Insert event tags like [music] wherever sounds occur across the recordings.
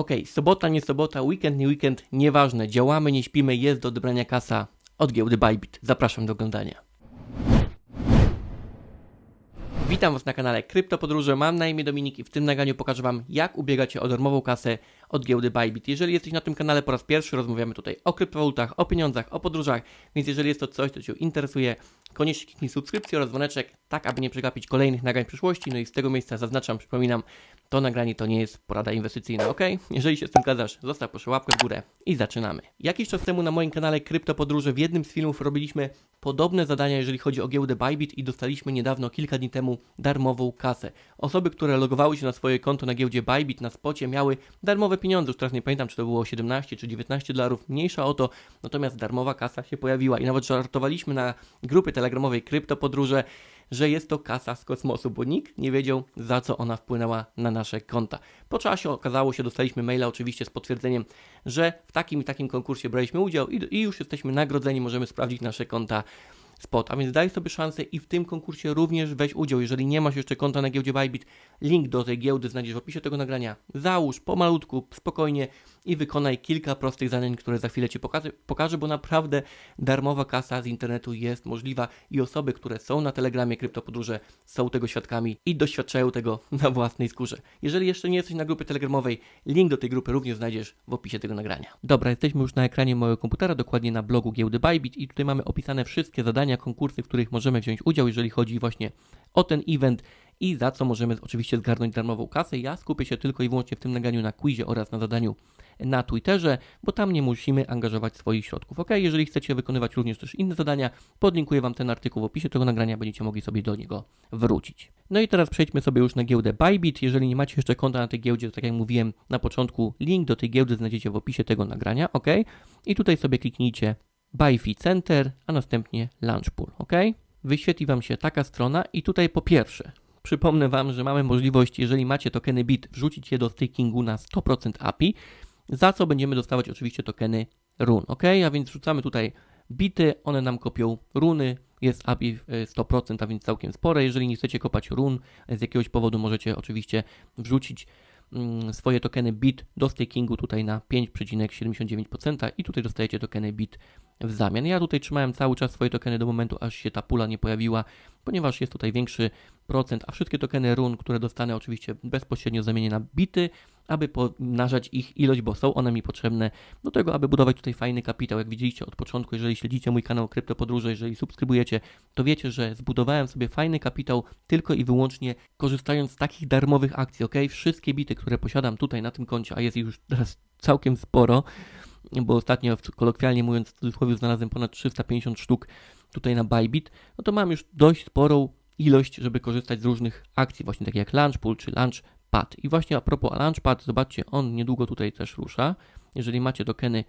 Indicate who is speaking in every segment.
Speaker 1: Okej, sobota, nie sobota, weekend, nie weekend, nieważne. Działamy, nie śpimy, jest do odebrania kasa od giełdy Bybit. Zapraszam do oglądania. Witam Was na kanale Krypto Podróże. Mam na imię Dominik i w tym nagraniu pokażę Wam, jak ubiegać się o darmową kasę od giełdy Bybit. Jeżeli jesteś na tym kanale po raz pierwszy, rozmawiamy tutaj o kryptowalutach, o pieniądzach, o podróżach, więc jeżeli jest to coś, co Cię interesuje, koniecznie kliknij subskrypcję oraz dzwoneczek, tak aby nie przegapić kolejnych nagrań w przyszłości. No i z tego miejsca zaznaczam, przypominam, to nagranie to nie jest porada inwestycyjna, ok? Jeżeli się z tym zgadzasz, zostaw proszę łapkę w górę i zaczynamy. Jakiś czas temu na moim kanale Krypto Podróże w jednym z filmów robiliśmy podobne zadania, jeżeli chodzi o giełdę Bybit i dostaliśmy niedawno, kilka dni temu, darmową kasę. Osoby, które logowały się na swoje konto na giełdzie Bybit na spocie miały darmowe pieniądze, już teraz nie pamiętam, czy to było 17 czy 19 dolarów, mniejsza o to, natomiast darmowa kasa się pojawiła i nawet żartowaliśmy na grupie telegramowej Krypto Podróże, że jest to kasa z kosmosu, bo nikt nie wiedział, za co ona wpłynęła na nasze konta. Po czasie okazało się, dostaliśmy maila oczywiście z potwierdzeniem, że w takim i takim konkursie braliśmy udział i, i już jesteśmy nagrodzeni, możemy sprawdzić nasze konta spot. A więc daj sobie szansę i w tym konkursie również weź udział. Jeżeli nie masz jeszcze konta na giełdzie Bybit, link do tej giełdy znajdziesz w opisie tego nagrania. Załóż pomalutku, spokojnie i wykonaj kilka prostych zadań, które za chwilę Ci pokażę, pokażę, bo naprawdę darmowa kasa z internetu jest możliwa i osoby, które są na Telegramie Kryptopodróże są tego świadkami i doświadczają tego na własnej skórze. Jeżeli jeszcze nie jesteś na grupie telegramowej, link do tej grupy również znajdziesz w opisie tego nagrania. Dobra, jesteśmy już na ekranie mojego komputera, dokładnie na blogu giełdy Bybit i tutaj mamy opisane wszystkie zadania, konkursy, w których możemy wziąć udział, jeżeli chodzi właśnie o ten event i za co możemy oczywiście zgarnąć darmową kasę. Ja skupię się tylko i wyłącznie w tym nagraniu na quizie oraz na zadaniu na Twitterze, bo tam nie musimy angażować swoich środków. Ok, jeżeli chcecie wykonywać również też inne zadania, podlinkuję Wam ten artykuł w opisie tego nagrania, będziecie mogli sobie do niego wrócić. No i teraz przejdźmy sobie już na giełdę Bybit. Jeżeli nie macie jeszcze konta na tej giełdzie, to tak jak mówiłem na początku, link do tej giełdy znajdziecie w opisie tego nagrania, ok? I tutaj sobie kliknijcie Buy Center, a następnie Launch Pool, ok? Wyświetli Wam się taka strona i tutaj po pierwsze, przypomnę Wam, że mamy możliwość, jeżeli macie tokeny BIT, wrzucić je do stakingu na 100% API, za co będziemy dostawać oczywiście tokeny run, ok? A więc wrzucamy tutaj bity, one nam kopią runy, jest API 100%, a więc całkiem spore. Jeżeli nie chcecie kopać run z jakiegoś powodu, możecie oczywiście wrzucić mm, swoje tokeny BIT do stakingu tutaj na 5,79% i tutaj dostajecie tokeny BIT w zamian. Ja tutaj trzymałem cały czas swoje tokeny do momentu, aż się ta pula nie pojawiła, ponieważ jest tutaj większy procent, a wszystkie tokeny run, które dostanę oczywiście bezpośrednio zamienię na bity, aby pomnażać ich ilość, bo są one mi potrzebne do tego, aby budować tutaj fajny kapitał. Jak widzieliście od początku, jeżeli śledzicie mój kanał Krypto Podróże, jeżeli subskrybujecie, to wiecie, że zbudowałem sobie fajny kapitał tylko i wyłącznie korzystając z takich darmowych akcji, ok? Wszystkie bity, które posiadam tutaj na tym koncie, a jest ich już teraz całkiem sporo, bo ostatnio, kolokwialnie mówiąc, w cudzysłowie znalazłem ponad 350 sztuk tutaj na Bybit, no to mam już dość sporą ilość, żeby korzystać z różnych akcji, właśnie takie jak Launchpool czy Launchpad. I właśnie a propos Launchpad, zobaczcie, on niedługo tutaj też rusza. Jeżeli macie tokeny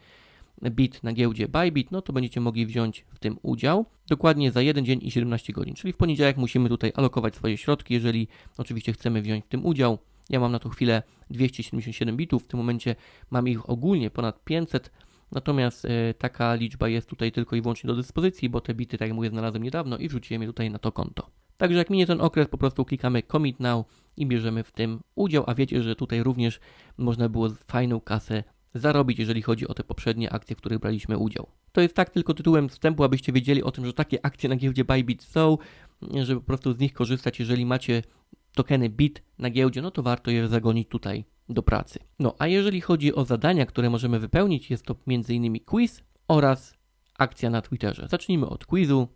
Speaker 1: BIT na giełdzie Bybit, no to będziecie mogli wziąć w tym udział. Dokładnie za 1 dzień i 17 godzin, czyli w poniedziałek musimy tutaj alokować swoje środki, jeżeli oczywiście chcemy wziąć w tym udział. Ja mam na to chwilę 277 bitów, w tym momencie mam ich ogólnie ponad 500, natomiast y, taka liczba jest tutaj tylko i wyłącznie do dyspozycji, bo te bity, tak jak mówię, znalazłem niedawno i wrzuciłem je tutaj na to konto. Także jak minie ten okres, po prostu klikamy Commit Now i bierzemy w tym udział, a wiecie, że tutaj również można było fajną kasę zarobić, jeżeli chodzi o te poprzednie akcje, w których braliśmy udział. To jest tak tylko tytułem wstępu, abyście wiedzieli o tym, że takie akcje na giełdzie Bybit są, żeby po prostu z nich korzystać, jeżeli macie tokeny BIT na giełdzie, no to warto je zagonić tutaj do pracy. No a jeżeli chodzi o zadania, które możemy wypełnić, jest to m.in. quiz oraz akcja na Twitterze. Zacznijmy od quizu.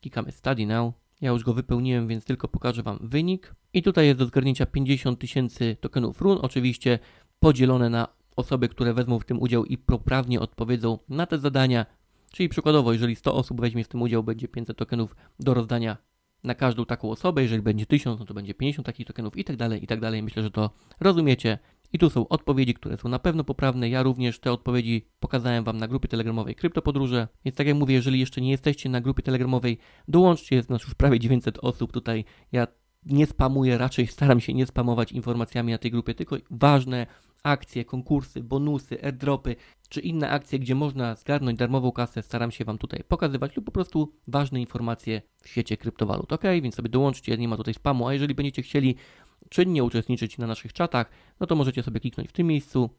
Speaker 1: Klikamy Study Now. Ja już go wypełniłem, więc tylko pokażę Wam wynik. I tutaj jest do zgarnięcia 50 tysięcy tokenów run, oczywiście podzielone na osoby, które wezmą w tym udział i poprawnie odpowiedzą na te zadania. Czyli przykładowo, jeżeli 100 osób weźmie w tym udział, będzie 500 tokenów do rozdania na każdą taką osobę. Jeżeli będzie 1000, no to będzie 50 takich tokenów i tak dalej, i tak dalej. Myślę, że to rozumiecie. I tu są odpowiedzi, które są na pewno poprawne. Ja również te odpowiedzi pokazałem Wam na grupie telegramowej Kryptopodróże. Więc tak jak mówię, jeżeli jeszcze nie jesteście na grupie telegramowej, dołączcie, jest nas już prawie 900 osób tutaj. Ja nie spamuję, raczej staram się nie spamować informacjami na tej grupie, tylko ważne akcje, konkursy, bonusy, airdropy czy inne akcje, gdzie można zgarnąć darmową kasę, staram się Wam tutaj pokazywać lub po prostu ważne informacje w świecie kryptowalut. Ok, więc sobie dołączcie, nie ma tutaj spamu, a jeżeli będziecie chcieli czynnie uczestniczyć na naszych czatach, no to możecie sobie kliknąć w tym miejscu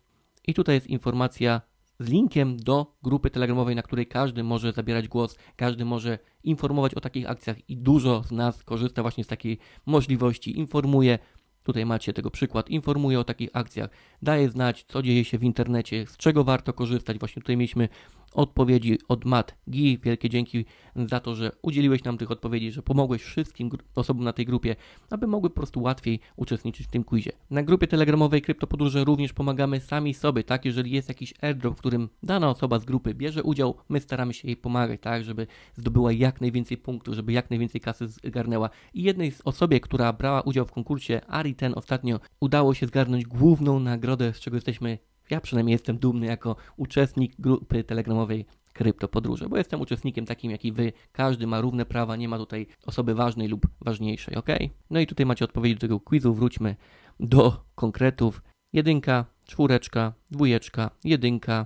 Speaker 1: i tutaj jest informacja z linkiem do grupy telegramowej, na której każdy może zabierać głos, każdy może informować o takich akcjach i dużo z nas korzysta właśnie z takiej możliwości, informuje. Tutaj macie tego przykład, informuje o takich akcjach, daje znać, co dzieje się w internecie, z czego warto korzystać. Właśnie tutaj mieliśmy odpowiedzi od Matt Gi. Wielkie dzięki za to, że udzieliłeś nam tych odpowiedzi, że pomogłeś wszystkim osobom na tej grupie, aby mogły po prostu łatwiej uczestniczyć w tym quizie. Na grupie telegramowej Kryptopodróże również pomagamy sami sobie, tak? Jeżeli jest jakiś airdrop, w którym dana osoba z grupy bierze udział, my staramy się jej pomagać, tak? Żeby zdobyła jak najwięcej punktów, żeby jak najwięcej kasy zgarnęła. I jednej z osobie, która brała udział w konkursie, Ari ten ostatnio, udało się zgarnąć główną nagrodę, z czego jesteśmy ja przynajmniej jestem dumny jako uczestnik grupy telegramowej Kryptopodróże, bo jestem uczestnikiem takim jak i wy. Każdy ma równe prawa, nie ma tutaj osoby ważnej lub ważniejszej, ok? No i tutaj macie odpowiedzi do tego quizu. Wróćmy do konkretów. Jedynka, czwóreczka, dwójeczka, jedynka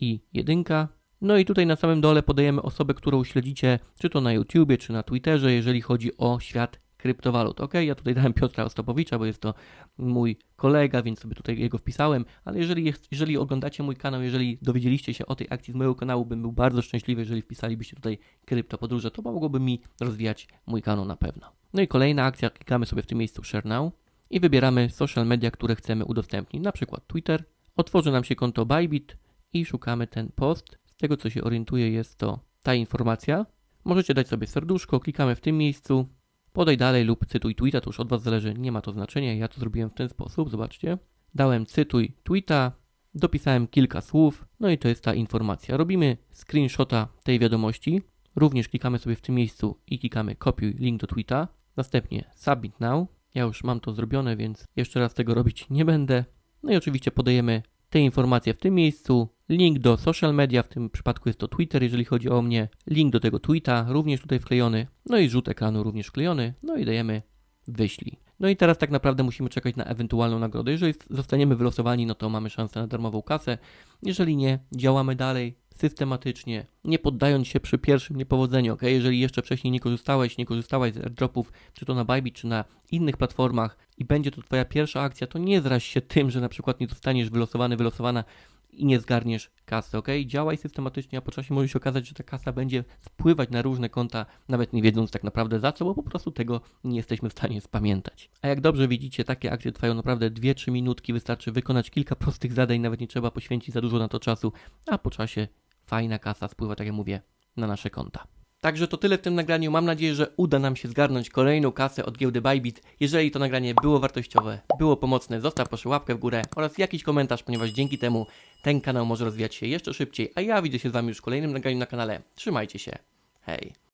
Speaker 1: i jedynka. No i tutaj na samym dole podajemy osobę, którą śledzicie, czy to na YouTubie, czy na Twitterze, jeżeli chodzi o świat kryptowalut. Ok, ja tutaj dałem Piotra Ostapowicza, bo jest to mój kolega, więc sobie tutaj jego wpisałem, ale jeżeli, jest, jeżeli oglądacie mój kanał, jeżeli dowiedzieliście się o tej akcji z mojego kanału, bym był bardzo szczęśliwy, jeżeli wpisalibyście tutaj kryptopodróże, to pomogłoby mi rozwijać mój kanał na pewno. No i kolejna akcja, klikamy sobie w tym miejscu Share Now i wybieramy social media, które chcemy udostępnić, na przykład Twitter, otworzy nam się konto Bybit i szukamy ten post. Z tego co się orientuję jest to ta informacja. Możecie dać sobie serduszko, klikamy w tym miejscu, Podaj dalej lub cytuj tweeta, to już od Was zależy, nie ma to znaczenia. Ja to zrobiłem w ten sposób, zobaczcie. Dałem cytuj tweeta, dopisałem kilka słów, no i to jest ta informacja. Robimy screenshota tej wiadomości, również klikamy sobie w tym miejscu i klikamy kopiuj link do tweeta, następnie submit now. Ja już mam to zrobione, więc jeszcze raz tego robić nie będę. No i oczywiście podajemy te informacje w tym miejscu, link do social media, w tym przypadku jest to Twitter, jeżeli chodzi o mnie, link do tego tweeta również tutaj wklejony, no i rzut ekranu również wklejony, no i dajemy wyślij. No i teraz tak naprawdę musimy czekać na ewentualną nagrodę. Jeżeli zostaniemy wylosowani, no to mamy szansę na darmową kasę. Jeżeli nie, działamy dalej systematycznie, nie poddając się przy pierwszym niepowodzeniu, ok? Jeżeli jeszcze wcześniej nie korzystałeś, nie korzystałaś z airdropów, czy to na Bybit, czy na innych platformach i będzie to Twoja pierwsza akcja, to nie zraź się tym, że na przykład nie zostaniesz wylosowany, wylosowana i nie zgarniesz kasy, ok? Działaj systematycznie, a po czasie może się okazać, że ta kasa będzie wpływać na różne konta, nawet nie wiedząc tak naprawdę za co, bo po prostu tego nie jesteśmy w stanie spamiętać. A jak dobrze widzicie, takie akcje trwają naprawdę 2-3 minutki, wystarczy wykonać kilka [laughs] prostych zadań, nawet nie trzeba poświęcić za dużo na to czasu, a po czasie fajna kasa spływa, tak jak mówię, na nasze konta. Także to tyle w tym nagraniu. Mam nadzieję, że uda nam się zgarnąć kolejną kasę od giełdy Bybit. Jeżeli to nagranie było wartościowe, było pomocne, zostaw proszę łapkę w górę oraz jakiś komentarz, ponieważ dzięki temu ten kanał może rozwijać się jeszcze szybciej, a ja widzę się z Wami już w kolejnym nagraniu na kanale. Trzymajcie się. Hej.